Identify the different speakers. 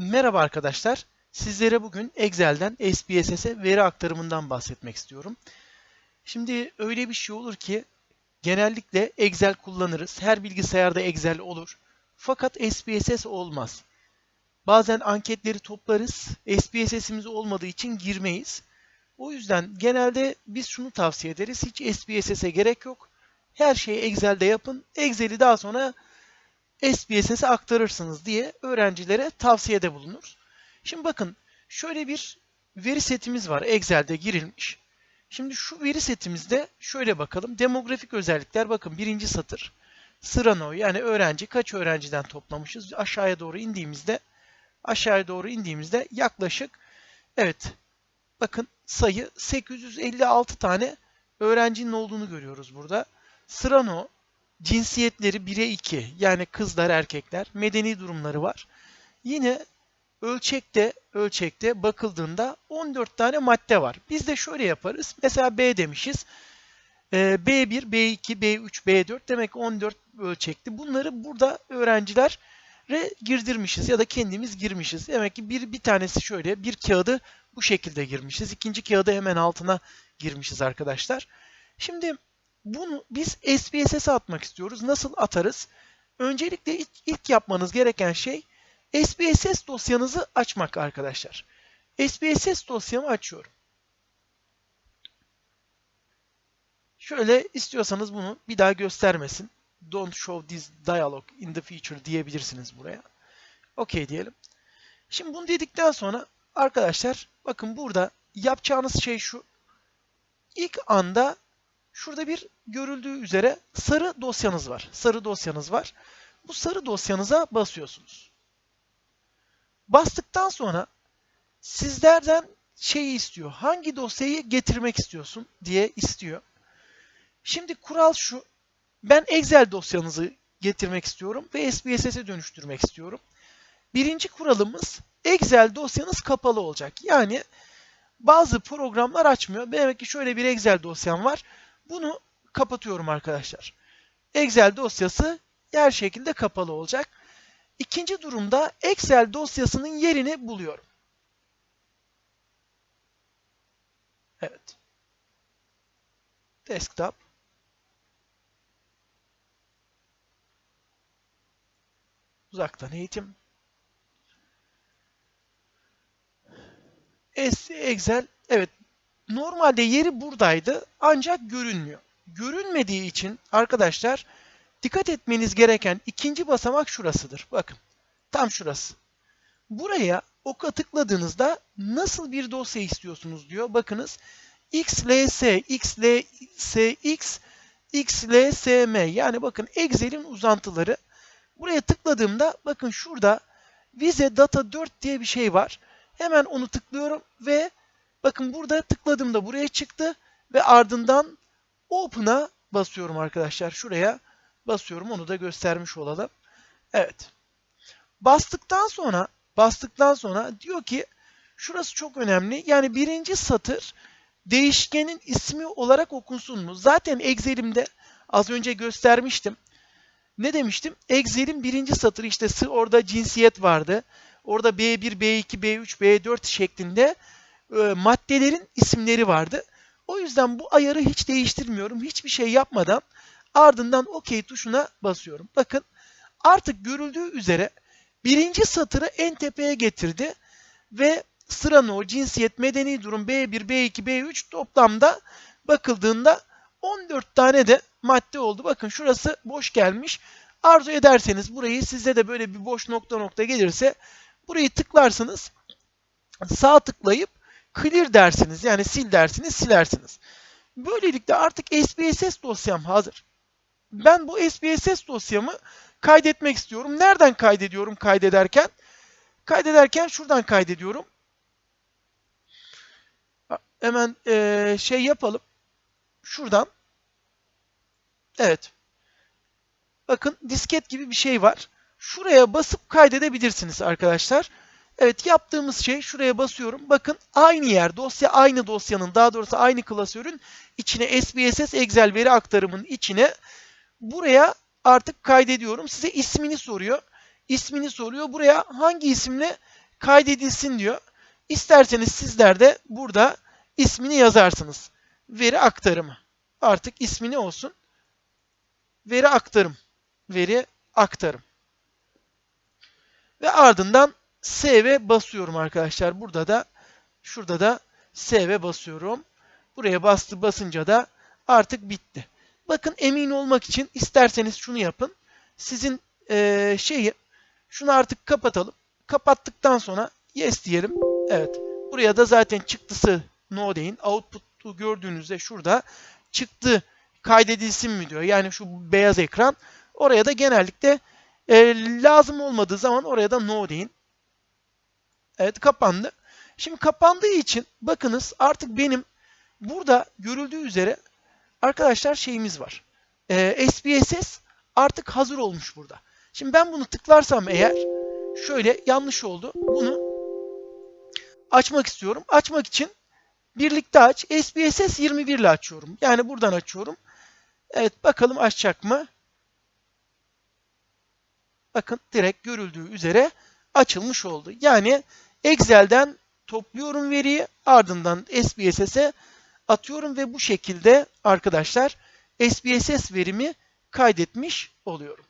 Speaker 1: Merhaba arkadaşlar. Sizlere bugün Excel'den SPSS'e veri aktarımından bahsetmek istiyorum. Şimdi öyle bir şey olur ki genellikle Excel kullanırız. Her bilgisayarda Excel olur. Fakat SPSS olmaz. Bazen anketleri toplarız. SPSS'imiz olmadığı için girmeyiz. O yüzden genelde biz şunu tavsiye ederiz. Hiç SPSS'e gerek yok. Her şeyi Excel'de yapın. Excel'i daha sonra SPSS'e aktarırsınız diye öğrencilere tavsiyede bulunur. Şimdi bakın şöyle bir veri setimiz var Excel'de girilmiş. Şimdi şu veri setimizde şöyle bakalım. Demografik özellikler bakın birinci satır. Sıra no yani öğrenci kaç öğrenciden toplamışız? Aşağıya doğru indiğimizde aşağıya doğru indiğimizde yaklaşık evet bakın sayı 856 tane öğrencinin olduğunu görüyoruz burada. Sıra no cinsiyetleri 1'e 2 yani kızlar erkekler medeni durumları var. Yine ölçekte ölçekte bakıldığında 14 tane madde var. Biz de şöyle yaparız. Mesela B demişiz. B1, B2, B3, B4 demek 14 ölçekli. Bunları burada öğrencilere girdirmişiz ya da kendimiz girmişiz. Demek ki bir, bir tanesi şöyle bir kağıdı bu şekilde girmişiz. İkinci kağıdı hemen altına girmişiz arkadaşlar. Şimdi bunu biz SPSS'e atmak istiyoruz. Nasıl atarız? Öncelikle ilk, ilk yapmanız gereken şey SPSS dosyanızı açmak arkadaşlar. SPSS dosyamı açıyorum. Şöyle istiyorsanız bunu bir daha göstermesin. Don't show this dialog in the future diyebilirsiniz buraya. OK diyelim. Şimdi bunu dedikten sonra arkadaşlar bakın burada yapacağınız şey şu. İlk anda Şurada bir görüldüğü üzere sarı dosyanız var. Sarı dosyanız var. Bu sarı dosyanıza basıyorsunuz. Bastıktan sonra sizlerden şeyi istiyor. Hangi dosyayı getirmek istiyorsun diye istiyor. Şimdi kural şu. Ben Excel dosyanızı getirmek istiyorum ve SPSS'e dönüştürmek istiyorum. Birinci kuralımız Excel dosyanız kapalı olacak. Yani bazı programlar açmıyor. Demek ki şöyle bir Excel dosyam var. Bunu kapatıyorum arkadaşlar. Excel dosyası yer şekilde kapalı olacak. İkinci durumda Excel dosyasının yerini buluyorum. Evet. Desktop. Uzaktan eğitim. Excel evet Normalde yeri buradaydı ancak görünmüyor. Görünmediği için arkadaşlar dikkat etmeniz gereken ikinci basamak şurasıdır. Bakın tam şurası. Buraya oka tıkladığınızda nasıl bir dosya istiyorsunuz diyor. Bakınız XLS, XLSX, XLSM yani bakın Excel'in uzantıları. Buraya tıkladığımda bakın şurada Vize Data 4 diye bir şey var. Hemen onu tıklıyorum ve Bakın burada tıkladığımda buraya çıktı ve ardından Open'a basıyorum arkadaşlar. Şuraya basıyorum. Onu da göstermiş olalım. Evet. Bastıktan sonra bastıktan sonra diyor ki şurası çok önemli. Yani birinci satır değişkenin ismi olarak okunsun mu? Zaten Excel'imde az önce göstermiştim. Ne demiştim? Excel'in birinci satırı işte orada cinsiyet vardı. Orada B1, B2, B3, B4 şeklinde e, maddelerin isimleri vardı. O yüzden bu ayarı hiç değiştirmiyorum. Hiçbir şey yapmadan ardından OK tuşuna basıyorum. Bakın artık görüldüğü üzere birinci satırı en tepeye getirdi ve sıra no, cinsiyet, medeni durum B1, B2, B3 toplamda bakıldığında 14 tane de madde oldu. Bakın şurası boş gelmiş. Arzu ederseniz burayı sizde de böyle bir boş nokta nokta gelirse burayı tıklarsınız. Sağ tıklayıp clear dersiniz yani sil dersiniz silersiniz. Böylelikle artık SPSS dosyam hazır. Ben bu SPSS dosyamı kaydetmek istiyorum. Nereden kaydediyorum kaydederken? Kaydederken şuradan kaydediyorum. Hemen e, şey yapalım. Şuradan. Evet. Bakın disket gibi bir şey var. Şuraya basıp kaydedebilirsiniz arkadaşlar. Evet yaptığımız şey şuraya basıyorum. Bakın aynı yer dosya aynı dosyanın daha doğrusu aynı klasörün içine SPSS Excel veri aktarımının içine buraya artık kaydediyorum. Size ismini soruyor. İsmini soruyor. Buraya hangi isimle kaydedilsin diyor. İsterseniz sizler de burada ismini yazarsınız. Veri aktarımı. Artık ismini olsun. Veri aktarım. Veri aktarım. Ve ardından save basıyorum arkadaşlar. Burada da şurada da save basıyorum. Buraya bastı basınca da artık bitti. Bakın emin olmak için isterseniz şunu yapın. Sizin eee, şeyi şunu artık kapatalım. Kapattıktan sonra yes diyelim. Evet. Buraya da zaten çıktısı no deyin. Output'u gördüğünüzde şurada çıktı kaydedilsin mi diyor. Yani şu beyaz ekran. Oraya da genellikle e, lazım olmadığı zaman oraya da no deyin. Evet kapandı. Şimdi kapandığı için bakınız artık benim burada görüldüğü üzere arkadaşlar şeyimiz var. E, SPSS artık hazır olmuş burada. Şimdi ben bunu tıklarsam eğer şöyle yanlış oldu. Bunu açmak istiyorum. Açmak için birlikte aç. SPSS 21 ile açıyorum. Yani buradan açıyorum. Evet bakalım açacak mı? Bakın direkt görüldüğü üzere açılmış oldu. Yani Excel'den topluyorum veriyi ardından SPSS'e atıyorum ve bu şekilde arkadaşlar SPSS verimi kaydetmiş oluyorum.